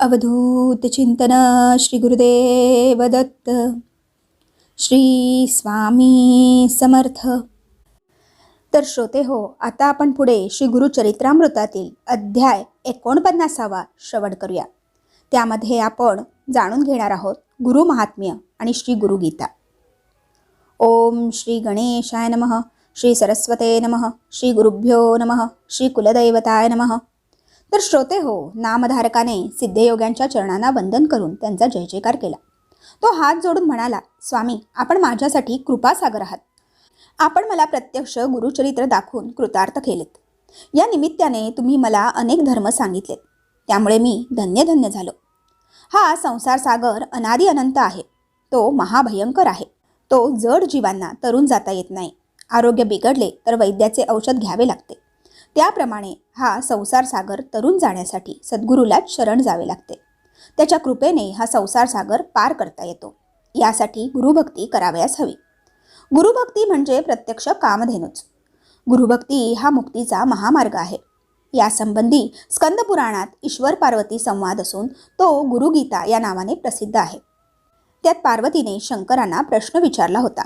अवधूत चिंतन श्री गुरुदेव दत्त श्री स्वामी समर्थ। तर श्रोते हो आता आपण पुढे श्री गुरुचरित्रामृतातील अध्याय एकोणपन्नासावा श्रवण करूया. त्यामध्ये आपण जाणून घेणार आहोत गुरु महात्म्य आणि श्री गुरुगीता ओम श्री गणेशाय नमः श्री सरस्वते नमः श्री गुरुभ्यो नमः श्री कुलदैवताय नमः तर श्रोते हो नामधारकाने सिद्धयोग्यांच्या चरणांना वंदन करून त्यांचा जय जयकार केला. तो हात जोडून म्हणाला स्वामी आपण माझ्यासाठी कृपासागर आहात. आपण मला प्रत्यक्ष गुरुचरित्र दाखवून कृतार्थ केलेत. या निमित्ताने तुम्ही मला अनेक धर्म सांगितलेत. त्यामुळे मी धन्य धन्य झालो. हा संसार सागर अनादी अनंत आहे. तो महाभयंकर आहे. तो जड जीवांना तरुण जाता येत नाही. आरोग्य बिघडले तर वैद्याचे औषध घ्यावे लागते. त्याप्रमाणे हा संसार सागर तरुण जाण्यासाठी सद्गुरूलाच शरण जावे लागते. त्याच्या कृपेने हा संसार सागर पार करता येतो. यासाठी गुरुभक्ती करावयास हवी. गुरुभक्ती म्हणजे प्रत्यक्ष कामधेनूच. गुरुभक्ती हा मुक्तीचा महामार्ग आहे. यासंबंधी स्कंदपुराणात ईश्वर पार्वती संवाद असून तो गुरुगीता या नावाने प्रसिद्ध आहे. त्यात पार्वतीने शंकरांना प्रश्न विचारला होता.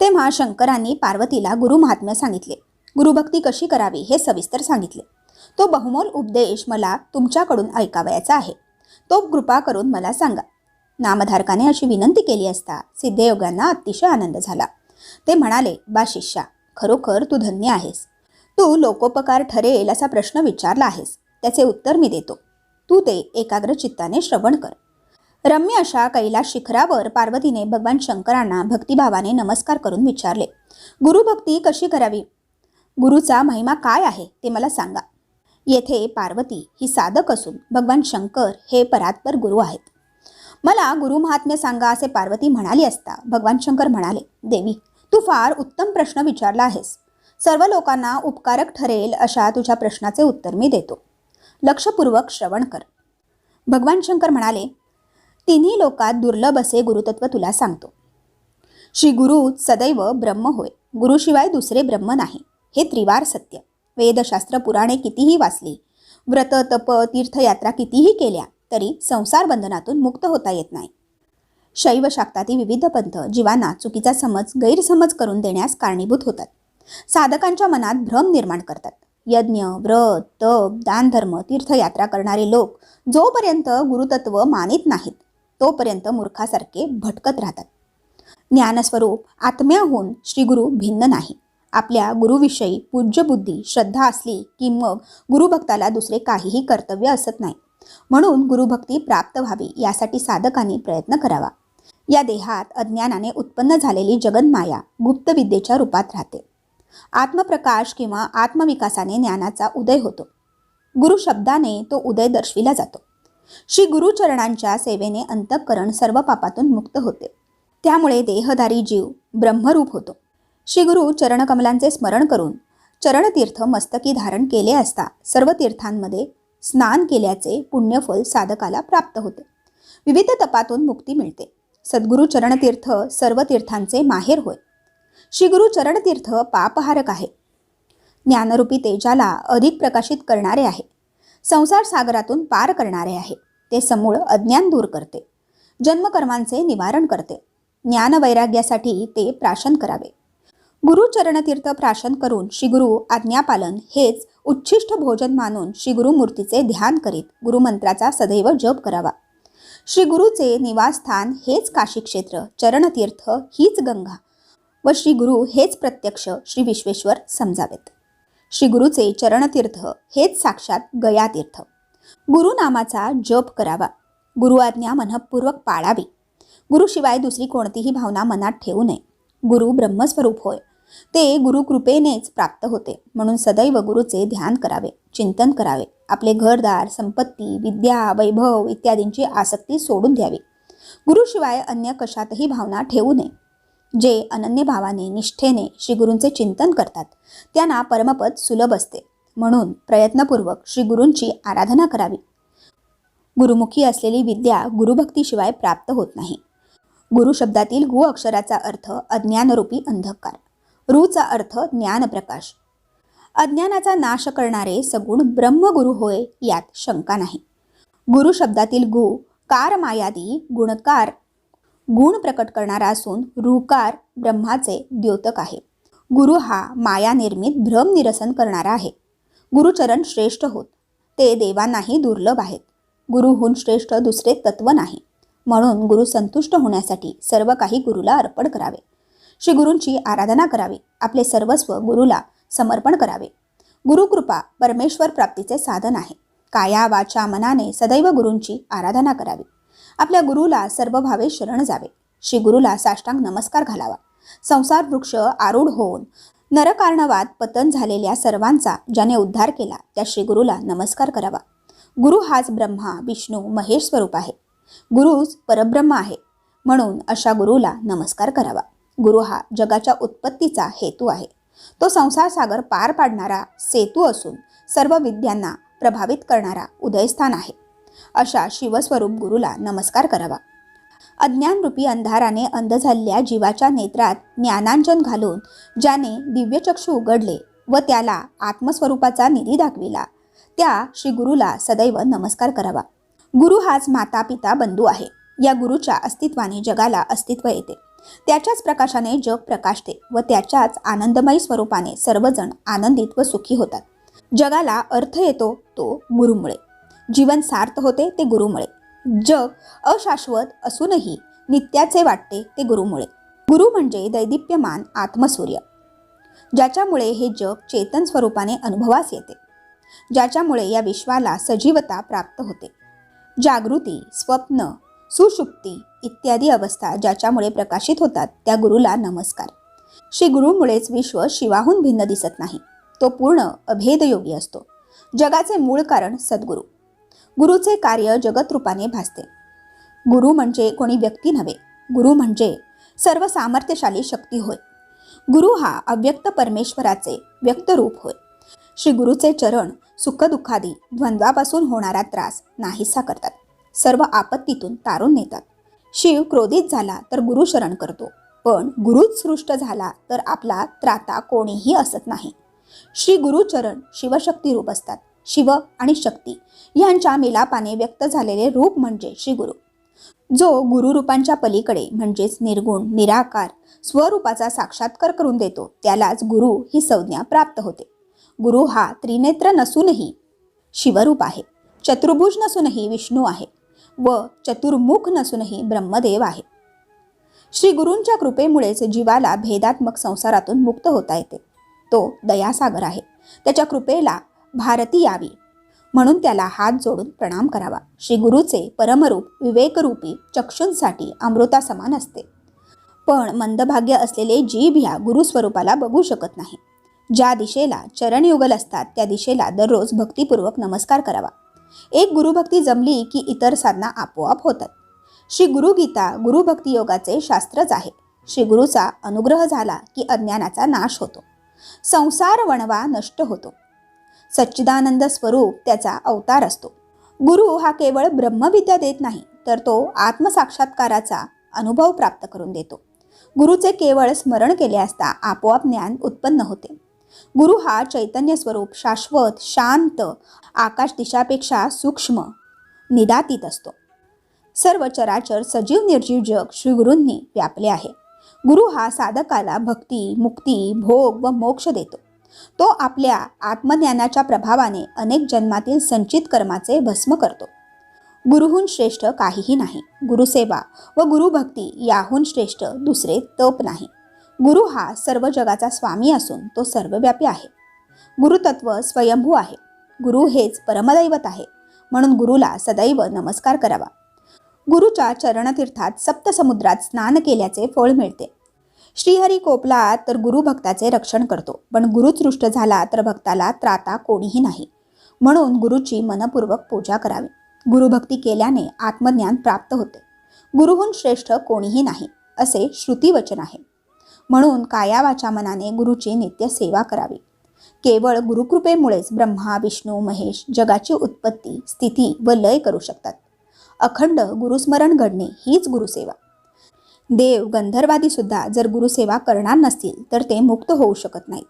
तेव्हा शंकरांनी पार्वतीला गुरुमहात्म्य सांगितले. गुरुभक्ती कशी करावी हे सविस्तर सांगितले. तो बहुमोल उपदेश मला तुमच्याकडून ऐकावयाचा आहे. तो कृपा करून मला सांगा. नामधारकाने अशी विनंती केली असता सिद्धयोगांना अतिशय आनंद झाला. ते म्हणाले बा शिष्या खरोखर तू धन्य आहेस. तू लोकोपकार ठरेल असा प्रश्न विचारला आहेस. त्याचे उत्तर मी देतो. तू ते एकाग्र चित्ताने श्रवण कर. रम्य अशा कैलास शिखरावर पार्वतीने भगवान शंकरांना भक्तिभावाने नमस्कार करून विचारले. गुरुभक्ती कशी करावी? गुरुचा महिमा काय आहे ते मला सांगा. येथे पार्वती ही साधक असून भगवान शंकर हे परात्पर गुरु आहेत. मला गुरु महात्म्य सांगा असे पार्वती म्हणाली असता भगवान शंकर म्हणाले देवी तू फार उत्तम प्रश्न विचारला आहेस. सर्व लोकांना उपकारक ठरेल अशा तुझ्या प्रश्नाचे उत्तर मी देतो. लक्षपूर्वक श्रवण कर. भगवान शंकर म्हणाले तिन्ही लोकात दुर्लभ असे गुरुतत्व तुला सांगतो. श्री गुरु सदैव ब्रह्म होय. गुरुशिवाय दुसरे ब्रह्म नाही. हे त्रिवार सत्य. वेदशास्त्र पुराणे कितीही वाचली व्रत तप तीर्थयात्रा कितीही केल्या तरी संसार बंधनातून मुक्त होता येत नाही. शैव शाक्तातील विविध पंथ जीवांना चुकीचा समज गैरसमज करून देण्यास कारणीभूत होतात. साधकांच्या मनात भ्रम निर्माण करतात. यज्ञ व्रत तप दानधर्म तीर्थयात्रा करणारे लोक जोपर्यंत गुरुतत्व मानित नाहीत तोपर्यंत मूर्खासारखे भटकत राहतात. ज्ञानस्वरूप आत्म्याहून श्रीगुरु भिन्न नाही. आपल्या गुरुविषयी पूज्य बुद्धी श्रद्धा असली की मग गुरुभक्ताला दुसरे काहीही कर्तव्य असत नाही. म्हणून गुरुभक्ती प्राप्त व्हावी यासाठी साधकांनी प्रयत्न करावा. या देहात अज्ञानाने उत्पन्न झालेली जगन्माया गुप्त विद्येच्या रूपात राहते. आत्मप्रकाश किंवा आत्मविकासाने ज्ञानाचा उदय होतो. गुरु शब्दाने तो उदय दर्शविला जातो. श्री गुरुचरणांच्या सेवेने अंतःकरण सर्व पापातून मुक्त होते. त्यामुळे देहधारी जीव ब्रह्मरूप होतो. श्री गुरु चरणकमलांचे स्मरण करून चरणतीर्थ मस्तकी धारण केले असता सर्व तीर्थांमध्ये स्नान केल्याचे पुण्यफल साधकाला प्राप्त होते. विविध तपातून मुक्ती मिळते. सद्गुरु चरणतीर्थ सर्व तीर्थांचे माहेर होय. श्री गुरु चरणतीर्थ पापहारक आहे. ज्ञानरूपी तेजाला अधिक प्रकाशित करणारे आहे. संसार सागरातून पार करणारे आहे. ते समूळ अज्ञान दूर करते. जन्मकर्मांचे निवारण करते. ज्ञानवैराग्यासाठी ते प्राशन करावे. गुरुचरणतीर्थ प्राशन करून श्रीगुरु आज्ञापालन हेच उच्छिष्ट भोजन मानून श्रीगुरुमूर्तीचे ध्यान करीत गुरुमंत्राचा सदैव जप करावा. श्री गुरुचे निवासस्थान हेच काशी क्षेत्र चरणतीर्थ हीच गंगा व श्री गुरु हेच प्रत्यक्ष श्री विश्वेश्वर समजावेत. श्री गुरुचे चरणतीर्थ हेच साक्षात गयातीर्थ. गुरुनामाचा जप करावा. गुरु आज्ञा मनपूर्वक पाळावी. गुरुशिवाय दुसरी कोणतीही भावना मनात ठेवू नये. गुरु ब्रह्मस्वरूप होय. ते गुरुकृपेनेच प्राप्त होते. म्हणून सदैव गुरुचे ध्यान करावे चिंतन करावे. आपले घरदार संपत्ती विद्या वैभव इत्यादींची आसक्ती सोडून द्यावी. गुरुशिवाय अन्य कशातही भावना ठेवू नये. जे अनन्य भावाने निष्ठेने श्री गुरूंचे चिंतन करतात त्यांना परमपद सुलभ असते. म्हणून प्रयत्नपूर्वक श्री गुरूंची आराधना करावी. गुरुमुखी असलेली विद्या गुरुभक्तीशिवाय प्राप्त होत नाही. गुरु शब्दातील गु अक्षराचा अर्थ अज्ञानरूपी अंधकार. रूचा अर्थ ज्ञानप्रकाश. अज्ञानाचा नाश करणारे सगुण ब्रह्मगुरु होय यात शंका नाही. गुरु शब्दातील गु कार मायादी गुणकार. गुण प्रकट करणारा असून रुकार ब्रह्माचे द्योतक आहे. गुरु हा माया निर्मित भ्रम निरसन करणारा आहे. गुरुचरण श्रेष्ठ होत. ते देवांनाही दुर्लभ आहेत. गुरुहून श्रेष्ठ दुसरे तत्व नाही. म्हणून गुरु संतुष्ट होण्यासाठी सर्व काही गुरुला अर्पण करावे. श्री गुरूंची आराधना करावी. आपले सर्वस्व गुरुला समर्पण करावे. गुरुकृपा परमेश्वर प्राप्तीचे साधन आहे. काया वाचा मनाने सदैव गुरूंची आराधना करावी. आपल्या गुरुला सर्व भावे शरण जावे. श्री गुरुला साष्टांग नमस्कार घालावा. संसार वृक्ष आरूढ होऊन नरकारणवात पतन झालेल्या सर्वांचा ज्याने उद्धार केला त्या श्री गुरुला नमस्कार करावा. गुरु हाच ब्रह्मा विष्णू महेश स्वरूप आहे. गुरुच परब्रह्म आहे. म्हणून अशा गुरुला नमस्कार करावा. गुरु हा जगाच्या उत्पत्तीचा हेतू आहे. तो संसार सागर पार पाडणारा सेतू असून सर्व विद्यांना प्रभावित करणारा उदयस्थान आहे. अशा शिवस्वरूप गुरुला नमस्कार करावा. अज्ञानरूपी अंधाराने अंध झालेल्या जीवाच्या नेत्रात ज्ञानांजन घालून ज्याने दिव्यचक्षु उघडले व त्याला आत्मस्वरूपाचा निधी दाखविला त्या श्री गुरुला सदैव नमस्कार करावा. गुरु हाच माता पिता बंधू आहे. या गुरुच्या अस्तित्वाने जगाला अस्तित्व येते. त्याच्याच प्रकाशाने जग प्रकाशते व त्याच्याच आनंदमयी स्वरूपाने सर्वजण आनंदित व सुखी होतात. जगाला अर्थ येतो तो गुरुमुळे. जीवन सार्थ होते ते गुरुमुळे. जग अशाश्वत असूनही नित्याचे वाटते ते गुरुमुळे. गुरु म्हणजे दैदिप्यमान आत्मसूर्य ज्याच्यामुळे हे जग चेतन स्वरूपाने अनुभवास येते ज्याच्यामुळे या विश्वाला सजीवता प्राप्त होते. जागृती स्वप्न सुषुप्ती इत्यादी अवस्था ज्याच्यामुळे प्रकाशित होतात त्या गुरुला नमस्कार. श्री गुरुमुळेच विश्व शिवाहून भिन्न दिसत नाही. तो पूर्ण अभेदयोगी असतो. जगाचे मूळ कारण सद्गुरू. गुरुचे कार्य जगतरूपाने भासते. गुरु म्हणजे कोणी व्यक्ती नव्हे. गुरु म्हणजे सर्व सामर्थ्यशाली शक्ती होय. गुरु हा अव्यक्त परमेश्वराचे व्यक्त रूप होय. श्री गुरुचे चरण सुखदुःखादी द्वंद्वापासून होणारा त्रास नाहीसा करतात. सर्व आपत्तीतून तारून नेतात. शिव क्रोधित झाला तर गुरु शरण करतो. पण गुरुच सृष्ट झाला तर आपला त्राता कोणीही असत नाही. श्री गुरुचरण शिवशक्ती रूप असतात. शिव आणि शक्ती यांच्या मिलापाने व्यक्त झालेले रूप म्हणजे श्री गुरु. जो गुरुरूपांच्या पलीकडे म्हणजेच निर्गुण निराकार स्वरूपाचा साक्षात्कार करून देतो त्यालाच गुरु ही संज्ञा प्राप्त होते. गुरु हा त्रिनेत्र नसूनही शिवरूप आहे. चतुर्भुज नसूनही विष्णू आहे. व चतुर्मुख नसूनही ब्रह्मदेव आहे. श्री गुरूंच्या कृपेमुळेच जीवाला भेदात्मक संसारातून मुक्त होता येते. तो दयासागर आहे. त्याच्या कृपेला भारती यावी. म्हणून त्याला हात जोडून प्रणाम करावा. श्री गुरुचे परमरूप विवेकरूपी चक्षुंसाठी अमृता समान असते. पण मंदभाग्य असलेले जीभ ह्या गुरुस्वरूपाला बघू शकत नाही. ज्या दिशेला चरणयुगल असतात त्या दिशेला दररोज भक्तिपूर्वक नमस्कार करावा. एक गुरुभक्ती जमली की इतर साधना आपोआप होतात. श्री गुरुगीता गुरुभक्ती योगाचे शास्त्रच आहे. श्री गुरुचा अनुग्रह झाला की अज्ञानाचा नाश होतो. संसार वणवा नष्ट होतो. सच्चिदानंद स्वरूप त्याचा अवतार असतो. गुरु हा केवळ ब्रह्मविद्या देत नाही तर तो आत्मसाक्षात्काराचा अनुभव प्राप्त करून देतो. गुरुचे केवळ स्मरण केले असता आपोआप ज्ञान उत्पन्न होते. गुरु हा चैतन्य स्वरूप शाश्वत शांत आकाश दिशापेक्षा सूक्ष्म निदातीत असतो. सर्व चराचर सजीव निर्जीव जग श्रीगुरूंनी व्यापले आहे. गुरु हा साधकाला भक्ती मुक्ती भोग व मोक्ष देतो. तो आपल्या आत्मज्ञानाच्या प्रभावाने अनेक जन्मातील संचित कर्माचे भस्म करतो. गुरुहून श्रेष्ठ काहीही नाही. गुरुसेवा व गुरुभक्ती याहून श्रेष्ठ दुसरे तप नाही. गुरु हा सर्व जगाचा स्वामी असून तो सर्वव्यापी आहे. गुरुतत्व स्वयंभू आहे. गुरु हेच परमदैवत आहे. म्हणून गुरुला सदैव नमस्कार करावा. गुरुच्या चरणतीर्थात सप्तसमुद्रात स्नान केल्याचे फळ मिळते. श्रीहरी कोपला तर गुरुभक्ताचे रक्षण करतो. पण गुरुसृष्ट झाला तर भक्ताला त्राता कोणीही नाही. म्हणून गुरुची मनपूर्वक पूजा करावी. गुरुभक्ती केल्याने आत्मज्ञान प्राप्त होते. गुरुहून श्रेष्ठ कोणीही नाही असे श्रुतीवचन आहे. म्हणून काया वाचा मनाने गुरुची नित्य सेवा करावी. केवळ गुरुकृपेमुळेच ब्रह्मा विष्णू महेश जगाची उत्पत्ती स्थिती व लय करू शकतात. अखंड गुरुस्मरण घडणे हीच गुरुसेवा. देव गंधर्वादी सुद्धा जर गुरुसेवा करणार नसतील तर ते मुक्त होऊ शकत नाहीत.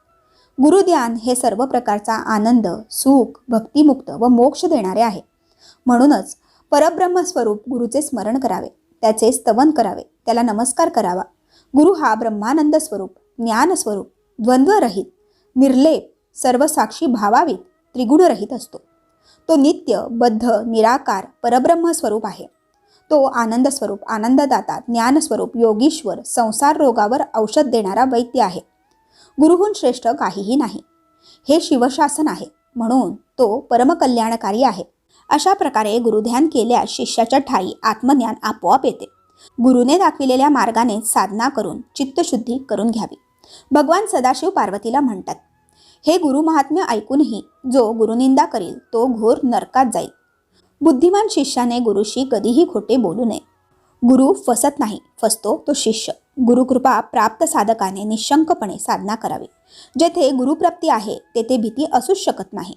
गुरुध्यान हे सर्व प्रकारचा आनंद सुख भक्तिमुक्त व मोक्ष देणारे आहे. म्हणूनच परब्रह्मस्वरूप गुरुचे स्मरण करावे त्याचे स्तवन करावे त्याला नमस्कार करावा गुरु हा ब्रह्मानंद स्वरूप ज्ञानस्वरूप द्वंद्वरहित निर्लेप सर्वसाक्षी भावावित त्रिगुणरहित असतो. तो नित्य बद्ध निराकार परब्रह्म स्वरूप आहे. तो आनंद स्वरूप आनंददाता ज्ञानस्वरूप योगीश्वर संसार रोगावर औषध देणारा वैद्य आहे. गुरुहून श्रेष्ठ काहीही नाही. हे शिवशासन आहे. म्हणून तो परमकल्याणकारी आहे. अशा प्रकारे गुरुध्यान केल्यास शिष्याच्या ठाई आत्मज्ञान आपोआप येते. गुरुने दाखविलेल्या मार्गाने साधना करून चित्तशुद्धी करून घ्यावी. भगवान सदाशिव पार्वतीला म्हणतात हे गुरु महात्म्य ऐकूनही जो गुरुनिंदा करील तो घोर नरकात जाईल. बुद्धिमान शिष्याने गुरुशी कधीही खोटे बोलू नये. गुरु फसत नाही फसतो तो शिष्य. गुरुकृपा प्राप्त साधकाने निशंकपणे साधना करावी. जेथे गुरुप्राप्ती आहे तेथे भीती असूच शकत नाही.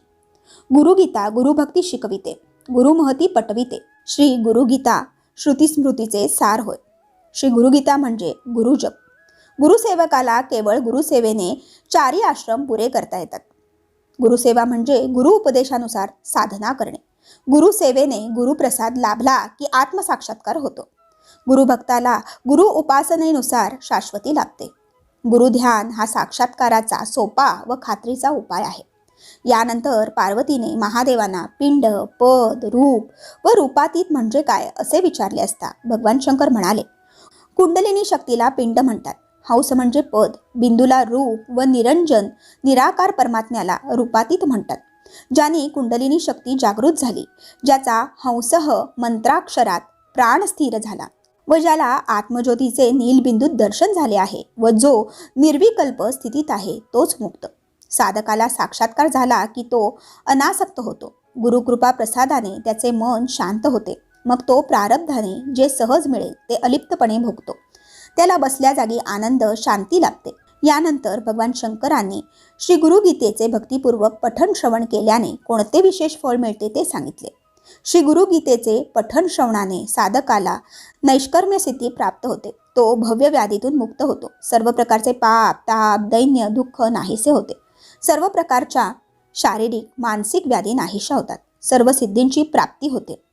गुरुगीता गुरुभक्ती शिकविते. गुरुमहती पटविते. श्री गुरुगीता श्रुतीस्मृतीचे सार होय. श्री गुरुगीता म्हणजे गुरुजप. गुरुसेवकाला केवळ गुरुसेवेने चारी आश्रम पुरे करता येतात. गुरुसेवा म्हणजे गुरु उपदेशानुसार साधना करणे. गुरुसेवेने गुरुप्रसाद लाभला की आत्मसाक्षात्कार होतो. गुरुभक्ताला गुरु उपासनेनुसार शाश्वती लाभते. गुरुध्यान हा साक्षात्काराचा सोपा व खात्रीचा उपाय आहे. यानंतर पार्वतीने महादेवांना पिंड पद रूप व रूपातीत म्हणजे काय असे विचारले असता भगवान शंकर म्हणाले कुंडलिनी शक्तीला पिंड म्हणतात. हंस म्हणजे पद. बिंदूला रूप व निरंजन निराकार परमात्म्याला रूपातीत म्हणतात. ज्याने कुंडलिनी शक्ती जागृत झाली ज्याचा हंसह मंत्राक्षरात प्राण स्थिर झाला व ज्याला आत्मज्योतीचे नीलबिंदूत दर्शन झाले आहे व जो निर्विकल्प स्थितीत आहे तोच मुक्त. साधकाला साक्षात्कार झाला की तो अनासक्त होतो. गुरुकृपा प्रसादाने त्याचे मन शांत होते. मग तो प्रारब्धाने जे सहज मिळेल ते अलिप्तपणे भोगतो. त्याला बसल्या जागी आनंद शांती लाभते. यानंतर भगवान शंकरांनी श्री गुरुगीतेचे भक्तिपूर्वक पठण श्रवण केल्याने कोणते विशेष फळ मिळते ते सांगितले. श्री गुरुगीतेचे पठण श्रवणाने साधकाला नैष्कर्म्य स्थिती प्राप्त होते. तो भव्य व्याधीतून मुक्त होतो. सर्व प्रकारचे पाप ताप दैन्य दुःख नाहीसे होते. सर्व प्रकारच्या शारीरिक मानसिक व्याधी नाहीशा होतात. सर्व सिद्धींची प्राप्ती होते.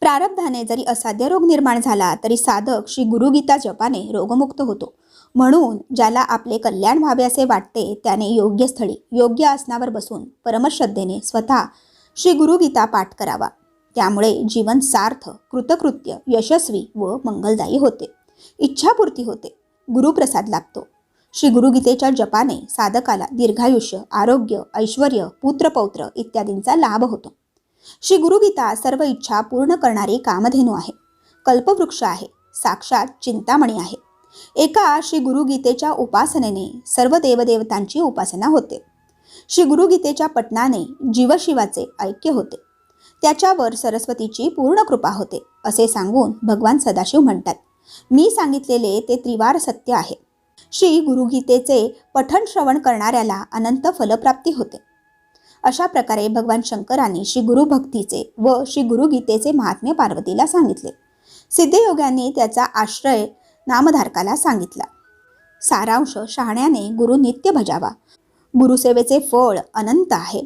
प्रारब्धाने जरी असाध्य रोग निर्माण झाला तरी साधक श्री गुरुगीता जपाने रोगमुक्त होतो. म्हणून ज्याला आपले कल्याण व्हावे असे वाटते त्याने योग्य स्थळी योग्य आसनावर बसून परमश्रद्धेने स्वतः श्री गुरुगीता पाठ करावा. त्यामुळे जीवन सार्थ कृतकृत्य यशस्वी व मंगलदायी होते. इच्छापूर्ती होते. गुरुप्रसाद लाभतो. श्री गुरुगीतेच्या जपाने साधकाला दीर्घायुष्य आरोग्य ऐश्वर पुत्रपौत्र इत्यादींचा लाभ होतो. श्री गुरुगीता सर्व इच्छा पूर्ण करणारी कामधेनू आहे. कल्पवृक्ष आहे. साक्षात चिंतामणी आहे. एका श्री गुरुगीतेच्या उपासनेने सर्व देवदेवतांची उपासना होते. श्री गुरुगीतेच्या पटनाने जीवशिवाचे ऐक्य होते. त्याच्यावर सरस्वतीची पूर्ण कृपा होते असे सांगून भगवान सदाशिव म्हणतात. मी सांगितलेले ते त्रिवार सत्य आहे. श्री गुरुगीतेचे पठण श्रवण करणाऱ्याला अनंत फलप्राप्ती होते. अशा प्रकारे भगवान शंकरांनी श्री गुरुभक्तीचे व श्री गुरुगीतेचे महात्म्य पार्वतीला सांगितले. सिद्धयोगाने त्याचा आश्रय नामधारकाला सांगितला. सारांश शहाण्याने गुरु नित्य भजावा. गुरुसेवेचे फळ अनंत आहे.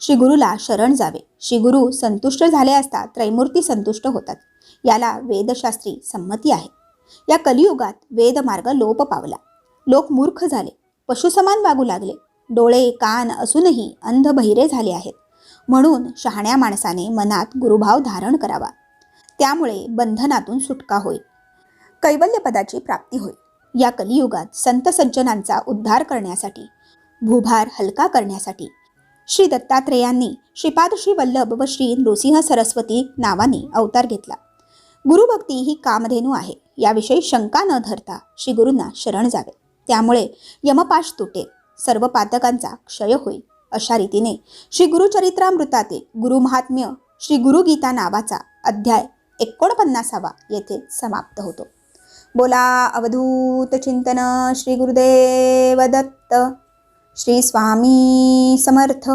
श्री गुरुला शरण जावे. श्री गुरु संतुष्ट झाले असता त्रैमूर्ती संतुष्ट होतात. याला वेदशास्त्री संमती आहे. या कलियुगात वेदमार्ग लोप पावला. लोक मूर्ख झाले. पशुसमान वागू लागले. डोळे कान असूनही अंध बहिरे झाले आहेत. म्हणून शहाण्या माणसाने मनात गुरुभाव धारण करावा. त्यामुळे बंधनातून सुटका होईल. कैवल्यपदाची प्राप्ती होईल. या कलियुगात संत सज्जनांचा उद्धार करण्यासाठी भूभार हलका करण्यासाठी श्री दत्तात्रेयांनी श्रीपाद श्री वल्लभ व श्री नृसिंह सरस्वती नावाने अवतार घेतला. गुरुभक्ती ही कामधेनू आहे. याविषयी शंका न धरता श्री गुरूंना शरण जावे. त्यामुळे यमपाश तुटेल सर्व पातकांचा क्षय होईल अशा रीतीने श्री गुरुचरित्रामृतातील गुरुमहात्म्य श्री गुरुगीता नावाचा अध्याय एकोणपन्नासावा येथे समाप्त होतो. बोला अवधूत चिंतन श्री गुरुदेव दत्त. श्री स्वामी समर्थ.